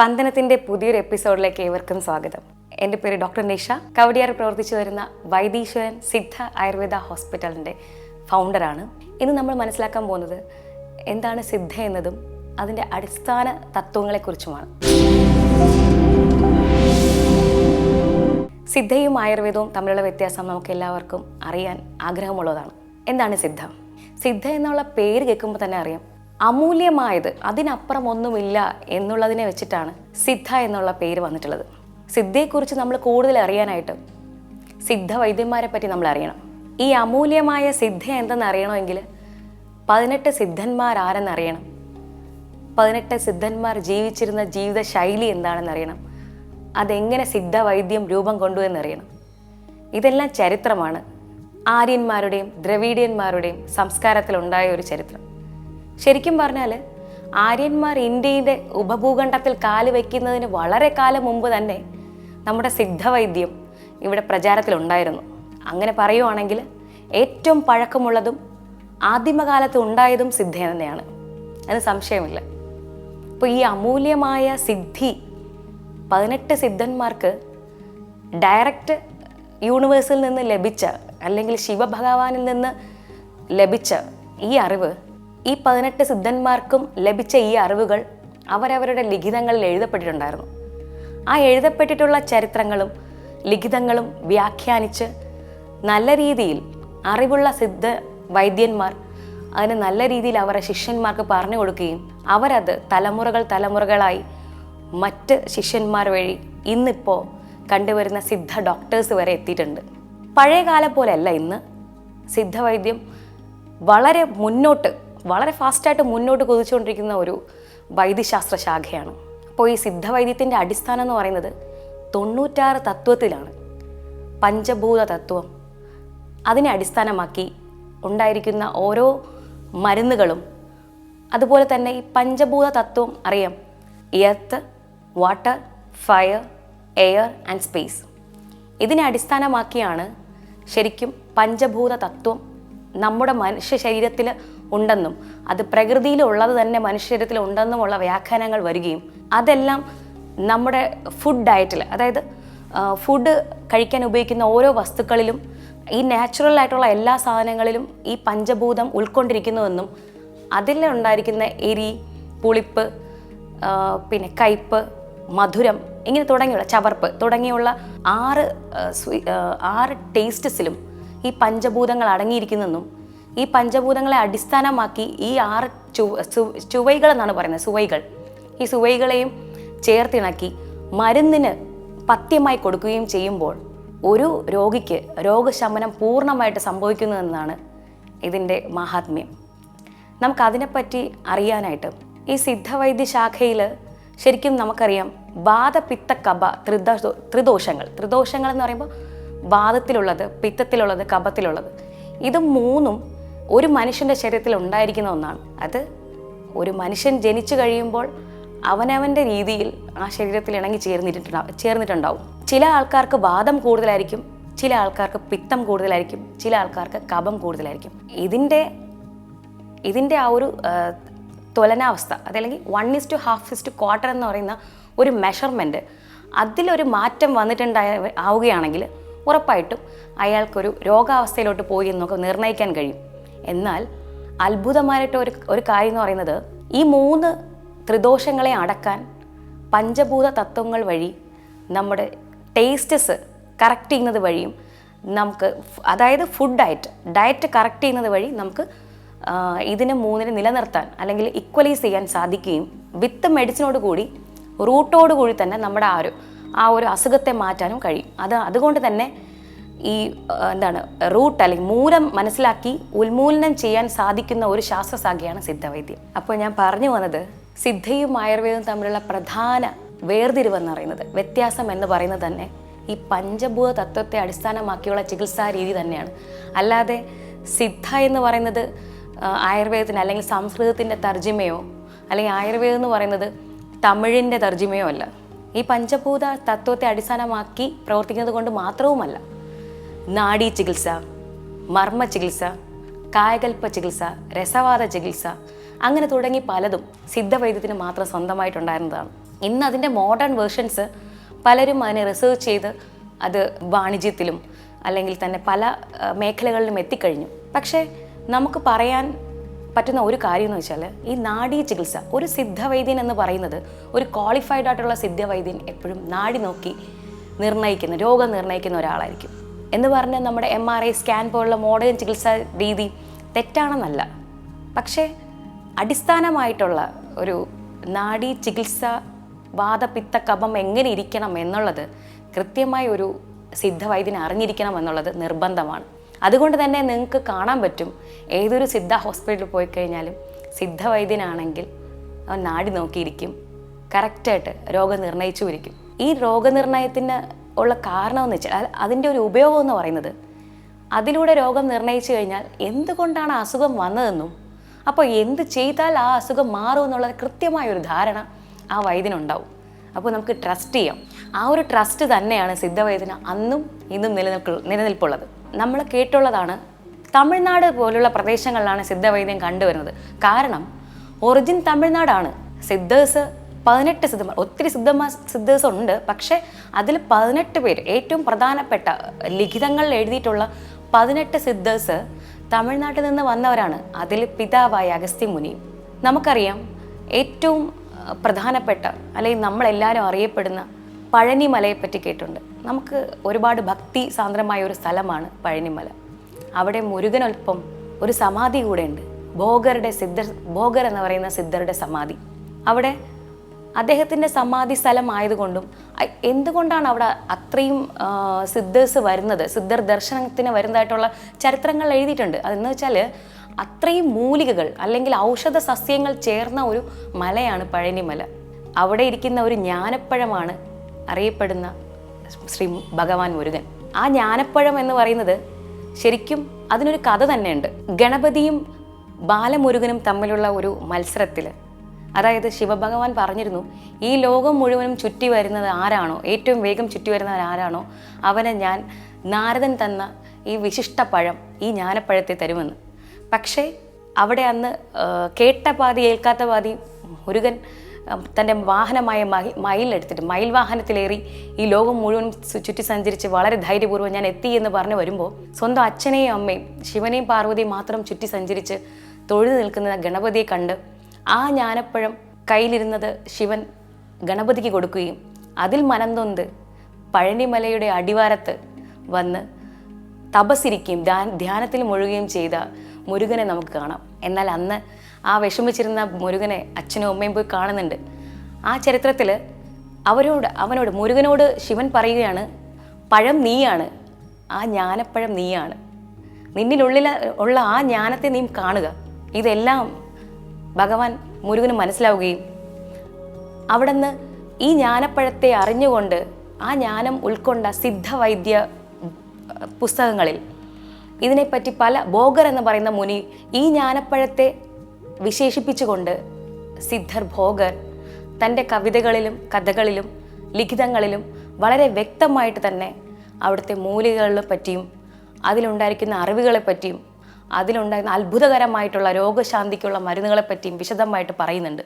സ്പന്ദനത്തിന്റെ പുതിയൊരു എപ്പിസോഡിലേക്ക് ഏവർക്കും സ്വാഗതം. എന്റെ പേര് ഡോക്ടർ നിഷ. കവടിയാർ പ്രവർത്തിച്ചു വരുന്ന വൈദീശ്വരൻ സിദ്ധ ആയുർവേദ ഹോസ്പിറ്റലിന്റെ ഫൗണ്ടറാണ്. ഇന്ന് നമ്മൾ മനസ്സിലാക്കാൻ പോകുന്നത് എന്താണ് സിദ്ധ എന്നതും അതിന്റെ അടിസ്ഥാന തത്വങ്ങളെക്കുറിച്ചുമാണ്. സിദ്ധയും ആയുർവേദവും തമ്മിലുള്ള വ്യത്യാസം നമുക്ക് എല്ലാവർക്കും അറിയാൻ ആഗ്രഹമുള്ളതാണ്. എന്താണ് സിദ്ധ? സിദ്ധ എന്നുള്ള പേര് കേൾക്കുമ്പോൾ തന്നെ അറിയാം. അമൂല്യമായത് അതിനപ്പുറം ഒന്നുമില്ല എന്നുള്ളതിനെ വെച്ചിട്ടാണ് സിദ്ധ എന്നുള്ള പേര് വന്നിട്ടുള്ളത്. സിദ്ധയെക്കുറിച്ച് നമ്മൾ കൂടുതൽ അറിയാനായിട്ട് സിദ്ധ വൈദ്യന്മാരെ പറ്റി നമ്മൾ അറിയണം. ഈ അമൂല്യമായ സിദ്ധ എന്തെന്ന് അറിയണമെങ്കിൽ പതിനെട്ട് സിദ്ധന്മാർ ആരെന്നറിയണം പതിനെട്ട് സിദ്ധന്മാർ ജീവിച്ചിരുന്ന ജീവിത ശൈലി എന്താണെന്ന് അറിയണം. അതെങ്ങനെ സിദ്ധ വൈദ്യം രൂപം കൊണ്ടു എന്നറിയണം ഇതെല്ലാം ചരിത്രമാണ്. ആര്യന്മാരുടെയും ദ്രവീഡിയന്മാരുടെയും സംസ്കാരത്തിലുണ്ടായ ഒരു ചരിത്രം. ശരിക്കും പറഞ്ഞാൽ ആര്യന്മാർ ഇന്ത്യയുടെ ഉപഭൂഖണ്ഡത്തിൽ കാൽ വയ്ക്കുന്നതിന് വളരെ കാലം മുമ്പ് തന്നെ നമ്മുടെ സിദ്ധവൈദ്യം ഇവിടെ പ്രചാരത്തിലുണ്ടായിരുന്നു. അങ്ങനെ പറയുവാണെങ്കിൽ ഏറ്റവും പഴക്കമുള്ളതും ആദിമകാലത്ത് ഉണ്ടായതും സിദ്ധ തന്നെയാണ്. അത് സംശയമില്ല. അപ്പോൾ ഈ അമൂല്യമായ സിദ്ധി പതിനെട്ട് സിദ്ധന്മാർക്ക് ഡയറക്റ്റ് യൂണിവേഴ്സിൽ നിന്ന് ലഭിച്ച അല്ലെങ്കിൽ ശിവഭഗവാനിൽ നിന്ന് ലഭിച്ച ഈ അറിവ് ഈ പതിനെട്ട് സിദ്ധന്മാർക്കും ലഭിച്ച ഈ അറിവുകൾ അവരവരുടെ ലിഖിതങ്ങളിൽ എഴുതപ്പെട്ടിട്ടുണ്ടായിരുന്നു. ആ എഴുതപ്പെട്ടിട്ടുള്ള ചരിത്രങ്ങളും ലിഖിതങ്ങളും വ്യാഖ്യാനിച്ച് നല്ല രീതിയിൽ അറിവുള്ള സിദ്ധ വൈദ്യന്മാർ അതിന് നല്ല രീതിയിൽ അവരുടെ ശിഷ്യന്മാർക്ക് പറഞ്ഞു കൊടുക്കുകയും അവരത് തലമുറകൾ തലമുറകളായി മറ്റ് ശിഷ്യന്മാർ വഴി ഇന്നിപ്പോൾ കണ്ടുവരുന്ന സിദ്ധ ഡോക്ടേഴ്സ് വരെ എത്തിയിട്ടുണ്ട്. പഴയ കാലം പോലെയല്ല ഇന്ന്. സിദ്ധവൈദ്യം വളരെ മുന്നോട്ട് വളരെ ഫാസ്റ്റായിട്ട് മുന്നോട്ട് കുതിച്ചുകൊണ്ടിരിക്കുന്ന ഒരു വൈദ്യശാസ്ത്ര ശാഖയാണ്. അപ്പോൾ ഈ സിദ്ധവൈദ്യത്തിന്റെ അടിസ്ഥാനം എന്ന് പറയുന്നത് തൊണ്ണൂറ്റാറ് തത്വത്തിലാണ്. പഞ്ചഭൂത തത്വം അതിനെ അടിസ്ഥാനമാക്കി ഉണ്ടായിരിക്കുന്ന ഓരോ മരുന്നുകളും. അതുപോലെ തന്നെ ഈ പഞ്ചഭൂത തത്വം അറിയാം. Earth water fire air and space. ഇതിനെ അടിസ്ഥാനമാക്കിയാണ് ശരിക്കും പഞ്ചഭൂത തത്വം നമ്മുടെ മനുഷ്യ ശരീരത്തിൽ ഉണ്ടെന്നും അത് പ്രകൃതിയിലുള്ളത് തന്നെ മനുഷ്യരത്തിൽ ഉണ്ടെന്നുമുള്ള വ്യാഖ്യാനങ്ങൾ വരികയും അതെല്ലാം നമ്മുടെ ഫുഡ് ഡയറ്റിൽ അതായത് ഫുഡ് കഴിക്കാൻ ഉപയോഗിക്കുന്ന ഓരോ വസ്തുക്കളിലും ഈ നാച്ചുറൽ ആയിട്ടുള്ള എല്ലാ സാധനങ്ങളിലും ഈ പഞ്ചഭൂതം ഉൾക്കൊണ്ടിരിക്കുന്നുവെന്നും അതിൽ ഉണ്ടായിരിക്കുന്ന എരി പുളിപ്പ് പിന്നെ കയ്പ്പ് മധുരം ഇങ്ങനെ തുടങ്ങിയുള്ള ചവർപ്പ് തുടങ്ങിയുള്ള ആറ് ആറ് ടേസ്റ്റസിലും ഈ പഞ്ചഭൂതങ്ങൾ അടങ്ങിയിരിക്കുന്നെന്നും ഈ പഞ്ചഭൂതങ്ങളെ അടിസ്ഥാനമാക്കി ഈ ആറ് ചുവൈകൾ എന്നാണ് പറയുന്നത് സുവൈകൾ. ഈ സുവൈകളെയും ചേർത്തിണക്കി മരുന്നിന് പഥ്യമായി കൊടുക്കുകയും ചെയ്യുമ്പോൾ ഒരു രോഗിക്ക് രോഗശമനം പൂർണമായിട്ട് സംഭവിക്കുന്നു എന്നാണ് ഇതിന്റെ മഹാത്മ്യം. നമുക്കതിനെപ്പറ്റി അറിയാനായിട്ട് ഈ സിദ്ധവൈദ്യ ശാഖയിൽ ശരിക്കും നമുക്കറിയാം ബാധപിത്ത കബ ത്രിദോ ത്രിദോഷങ്ങൾ. ത്രിദോഷങ്ങൾ എന്ന് പറയുമ്പോൾ വാദത്തിലുള്ളത് പിത്തത്തിലുള്ളത് കപത്തിലുള്ളത്. ഇത് മൂന്നും ഒരു മനുഷ്യന്റെ ശരീരത്തിൽ ഉണ്ടായിരിക്കുന്ന ഒന്നാണ്. അത് ഒരു മനുഷ്യൻ ജനിച്ചു കഴിയുമ്പോൾ അവനവന്റെ രീതിയിൽ ആ ശരീരത്തിൽ ഇണങ്ങി ചേർന്നിട്ടുണ്ടാവും ചേർന്നിട്ടുണ്ടാവും. ചില ആൾക്കാർക്ക് വാദം കൂടുതലായിരിക്കും ചില ആൾക്കാർക്ക് പിത്തം കൂടുതലായിരിക്കും ചില ആൾക്കാർക്ക് കപം കൂടുതലായിരിക്കും. ഇതിന്റെ ഇതിന്റെ ആ ഒരു തുലനാവസ്ഥ അതല്ലെങ്കിൽ one is to half is to quarter എന്ന് പറയുന്ന ഒരു മെഷർമെന്റ് അതിലൊരു മാറ്റം വന്നിട്ടുണ്ടായ ആവുകയാണെങ്കിൽ ഉറപ്പായിട്ടും അയാൾക്കൊരു രോഗാവസ്ഥയിലോട്ട് പോയി എന്നൊക്കെ നിർണയിക്കാൻ കഴിയും. എന്നാൽ അത്ഭുതമായിട്ട് ഒരു ഒരു കാര്യം എന്ന് പറയുന്നത് ഈ മൂന്ന് ത്രിദോഷങ്ങളെ അടക്കാൻ പഞ്ചഭൂത തത്വങ്ങൾ വഴി നമ്മുടെ ടേസ്റ്റസ് കറക്റ്റ് ചെയ്യുന്നത് വഴിയും നമുക്ക് അതായത് ഫുഡ് ഡയറ്റ് ഡയറ്റ് കറക്റ്റ് ചെയ്യുന്നത് വഴി നമുക്ക് ഇതിനെ മൂന്നിനെ നിലനിർത്താൻ അല്ലെങ്കിൽ ഇക്വലൈസ് ചെയ്യാൻ സാധിക്കുകയും വിത്ത് മെഡിസിനോട് കൂടി റൂട്ടോട് കൂടി തന്നെ നമ്മുടെ ആ ഒരു ആ ഒരു അസുഖത്തെ മാറ്റാനും കഴിയും. അത് അതുകൊണ്ട് തന്നെ ഈ എന്താണ് റൂട്ട് അല്ലെങ്കിൽ മൂലം മനസ്സിലാക്കി ഉന്മൂലനം ചെയ്യാൻ സാധിക്കുന്ന ഒരു ശാസ്ത്രശാഖയാണ് സിദ്ധവൈദ്യം. അപ്പോൾ ഞാൻ പറഞ്ഞു വന്നത് സിദ്ധയും ആയുർവേദവും തമ്മിലുള്ള പ്രധാന വേർതിരിവെന്ന് പറയുന്നത് വ്യത്യാസം എന്ന് പറയുന്നത് തന്നെ ഈ പഞ്ചഭൂത തത്വത്തെ അടിസ്ഥാനമാക്കിയുള്ള ചികിത്സാ രീതി തന്നെയാണ്. അല്ലാതെ സിദ്ധ എന്ന് പറയുന്നത് ആയുർവേദത്തിന് അല്ലെങ്കിൽ സംസ്കൃതത്തിന്റെ തർജിമയോ അല്ലെങ്കിൽ ആയുർവേദം എന്ന് പറയുന്നത് തമിഴിന്റെ തർജിമയോ അല്ല. ഈ പഞ്ചഭൂത തത്വത്തെ അടിസ്ഥാനമാക്കി പ്രവർത്തിക്കുന്നത് കൊണ്ട് മാത്രവുമല്ല. നാഡീ ചികിത്സ മർമ്മ ചികിത്സ കായകൽപ്പ ചികിത്സ രസവാദ ചികിത്സ അങ്ങനെ തുടങ്ങി പലതും സിദ്ധവൈദ്യത്തിന് മാത്രം സ്വന്തമായിട്ടുണ്ടായിരുന്നതാണ്. ഇന്ന് അതിന്റെ മോഡേൺ വേർഷൻസ് പലരും അതിനെ റിസർച്ച് ചെയ്ത് അത് വാണിജ്യത്തിലും അല്ലെങ്കിൽ തന്നെ പല മേഖലകളിലും എത്തിക്കഴിഞ്ഞു. പക്ഷേ നമുക്ക് പറയാൻ പറ്റുന്ന ഒരു കാര്യം എന്ന് വെച്ചാൽ ഈ നാഡീ ചികിത്സ ഒരു സിദ്ധവൈദ്യൻ എന്ന് പറയുന്നത് ഒരു ക്വാളിഫൈഡ് ആയിട്ടുള്ള സിദ്ധവൈദ്യൻ എപ്പോഴും നാടി നോക്കി നിർണയിക്കുന്ന രോഗം നിർണയിക്കുന്ന ഒരാളായിരിക്കും. എന്ന് പറഞ്ഞാൽ നമ്മുടെ എം ആർ ഐ സ്കാൻ പോലുള്ള മോഡേൺ ചികിത്സാ രീതി തെറ്റാണെന്നല്ല. പക്ഷേ അടിസ്ഥാനമായിട്ടുള്ള ഒരു നാഡീ ചികിത്സ വാദപിത്ത കഫം എങ്ങനെ ഇരിക്കണം എന്നുള്ളത് കൃത്യമായ ഒരു സിദ്ധവൈദ്യനെ അറിഞ്ഞിരിക്കണം എന്നുള്ളത് നിർബന്ധമാണ്. അതുകൊണ്ട് തന്നെ നിങ്ങൾക്ക് കാണാൻ പറ്റും ഏതൊരു സിദ്ധ ഹോസ്പിറ്റലിൽ പോയി കഴിഞ്ഞാലും സിദ്ധവൈദ്യനാണെങ്കിൽ അവൻ നാടി നോക്കിയിരിക്കും. കറക്റ്റായിട്ട് രോഗം നിർണയിച്ചു ഇരിക്കും ഈ രോഗനിർണയത്തിന് ഉള്ള കാരണം എന്ന് വെച്ചാൽ അതിന്റെ ഒരു ഉപയോഗം എന്ന് പറയുന്നത് അതിലൂടെ രോഗം നിർണയിച്ചു കഴിഞ്ഞാൽ എന്തുകൊണ്ടാണ് അസുഖം വന്നതെന്നും അപ്പോൾ എന്ത് ചെയ്താൽ ആ അസുഖം മാറും എന്നുള്ള കൃത്യമായ ഒരു ധാരണ ആ വൈദ്യനുണ്ടാവും. അപ്പോൾ നമുക്ക് ട്രസ്റ്റ് ചെയ്യാം. ആ ഒരു ട്രസ്റ്റ് തന്നെയാണ് സിദ്ധവൈദ്യന് അന്നും ഇന്നും നിലനിൽക്കു നിലനിൽപ്പുള്ളത്. നമ്മൾ കേട്ടുള്ളതാണ് തമിഴ്നാട് പോലുള്ള പ്രദേശങ്ങളിലാണ് സിദ്ധവൈദ്യം കണ്ടുവരുന്നത്. കാരണം ഒറിജിൻ തമിഴ്നാടാണ്. സിദ്ധേഴ്സ് പതിനെട്ട് സിദ്ധന്മാർ ഒത്തിരി സിദ്ധമാ സിദ്ധേഴ്സ് ഉണ്ട് പക്ഷേ അതിൽ പതിനെട്ട് പേര് ഏറ്റവും പ്രധാനപ്പെട്ട ലിഖിതങ്ങളിൽ എഴുതിയിട്ടുള്ള പതിനെട്ട് സിദ്ധേഴ്സ് തമിഴ്നാട്ടിൽ നിന്ന് വന്നവരാണ്. അതിൽ പിതാവായ അഗസ്ത്യ മുനി നമുക്കറിയാം ഏറ്റവും പ്രധാനപ്പെട്ട അല്ലെങ്കിൽ നമ്മളെല്ലാവരും അറിയപ്പെടുന്ന പഴനിമലയെ പറ്റി കേട്ടിട്ടുണ്ട്. നമുക്ക് ഒരുപാട് ഭക്തി സാന്ദ്രമായ ഒരു സ്ഥലമാണ് പഴനിമല. അവിടെ മുരുകനൊപ്പം ഒരു സമാധി കൂടെ ഉണ്ട് ഭോഗരുടെ സിദ്ധർ ഭോഗർ എന്ന് പറയുന്ന സിദ്ധരുടെ സമാധി. അവിടെ അദ്ദേഹത്തിന്റെ സമാധി സ്ഥലമായതുകൊണ്ടും എന്തുകൊണ്ടാണ് അവിടെ അത്രയും സിദ്ധേഴ്സ് വരുന്നത്? സിദ്ധർ ദർശനത്തിന് വരുന്നതായിട്ടുള്ള ചരിത്രങ്ങൾ എഴുതിയിട്ടുണ്ട്. അതെന്ന് വെച്ചാൽ അത്രയും മൂലികകൾ അല്ലെങ്കിൽ ഔഷധ സസ്യങ്ങൾ ചേർന്ന ഒരു മലയാണ് പഴനിമല. അവിടെ ഇരിക്കുന്ന ഒരു ജ്ഞാനപ്പഴമാണ് അറിയപ്പെടുന്ന ശ്രീ ഭഗവാൻ മുരുകൻ. ആ ജ്ഞാനപ്പഴം എന്ന് പറയുന്നത് ശരിക്കും അതിനൊരു കഥ തന്നെയുണ്ട്. ഗണപതിയും ബാലമുരുകനും തമ്മിലുള്ള ഒരു മത്സരത്തിൽ അതായത് ശിവഭഗവാൻ പറഞ്ഞിരുന്നു ഈ ലോകം മുഴുവനും ചുറ്റി വരുന്നത് ആരാണോ? ഏറ്റവും വേഗം ചുറ്റി വരുന്നവർ ആരാണോ? അവനെ ഞാൻ നാരദൻ തന്ന ഈ വിശിഷ്ട പഴം ഈ ജ്ഞാനപ്പഴത്തെ തരുമെന്ന്. പക്ഷേ അവിടെ അന്ന് കേട്ട പാതി ഏൽക്കാത്ത പാതി മുരുകൻ തന്റെ വാഹനമായ മഹി മയിലെടുത്തിട്ട് മയിൽ വാഹനത്തിലേറി ഈ ലോകം മുഴുവൻ ചുറ്റി സഞ്ചരിച്ച് വളരെ ധൈര്യപൂർവം ഞാൻ എത്തി എന്ന് പറഞ്ഞു വരുമ്പോൾ സ്വന്തം അച്ഛനെയും അമ്മയും ശിവനെയും പാർവതിയും മാത്രം ചുറ്റി സഞ്ചരിച്ച് തൊഴുതു നിൽക്കുന്ന ഗണപതിയെ കണ്ട് ആ ജ്ഞാനപ്പഴം കയ്യിലിരുന്നത് ശിവൻ ഗണപതിക്ക് കൊടുക്കുകയും അതിൽ മനംതൊന്ത് പഴനിമലയുടെ അടിവാരത്ത് വന്ന് തപസിരിക്കുകയും ധ്യാ ധ്യാനത്തിൽ മുഴുകുകയും ചെയ്ത മുരുകനെ നമുക്ക് കാണാം. എന്നാൽ അന്ന് ആ വിഷമിച്ചിരുന്ന മുരുകനെ അച്ഛനും അമ്മയും പോയി കാണുന്നുണ്ട്. ആ ചരിത്രത്തിൽ അവരോട് അവനോട് മുരുകനോട് ശിവൻ പറയുകയാണ് പഴം നീയാണ് ആ ജ്ഞാനപ്പഴം നീയാണ്. നിന്നിലുള്ളിൽ ഉള്ള ആ ജ്ഞാനത്തെ നീ കാണുക. ഇതെല്ലാം ഭഗവാൻ മുരുകന് മനസ്സിലാവുകയും അവിടുന്ന് ഈ ജ്ഞാനപ്പഴത്തെ അറിഞ്ഞുകൊണ്ട് ആ ജ്ഞാനം ഉൾക്കൊണ്ട സിദ്ധവൈദ്യ പുസ്തകങ്ങളിൽ ഇതിനെപ്പറ്റി പല ഭോഗർ എന്ന് പറയുന്ന മുനി ഈ ജ്ഞാനപ്പഴത്തെ വിശേഷിപ്പിച്ചുകൊണ്ട് സിദ്ധർ ഭോഗർ തന്റെ കവിതകളിലും കഥകളിലും ലിഖിതങ്ങളിലും വളരെ വ്യക്തമായിട്ട് തന്നെ അവിടുത്തെ മൂലികകളെ പറ്റിയും അതിലുണ്ടായിരിക്കുന്ന അറിവുകളെ പറ്റിയും അതിലുണ്ടായിരുന്ന അത്ഭുതകരമായിട്ടുള്ള രോഗശാന്തിക്കുള്ള മരുന്നുകളെ പറ്റിയും വിശദമായിട്ട് പറയുന്നുണ്ട്.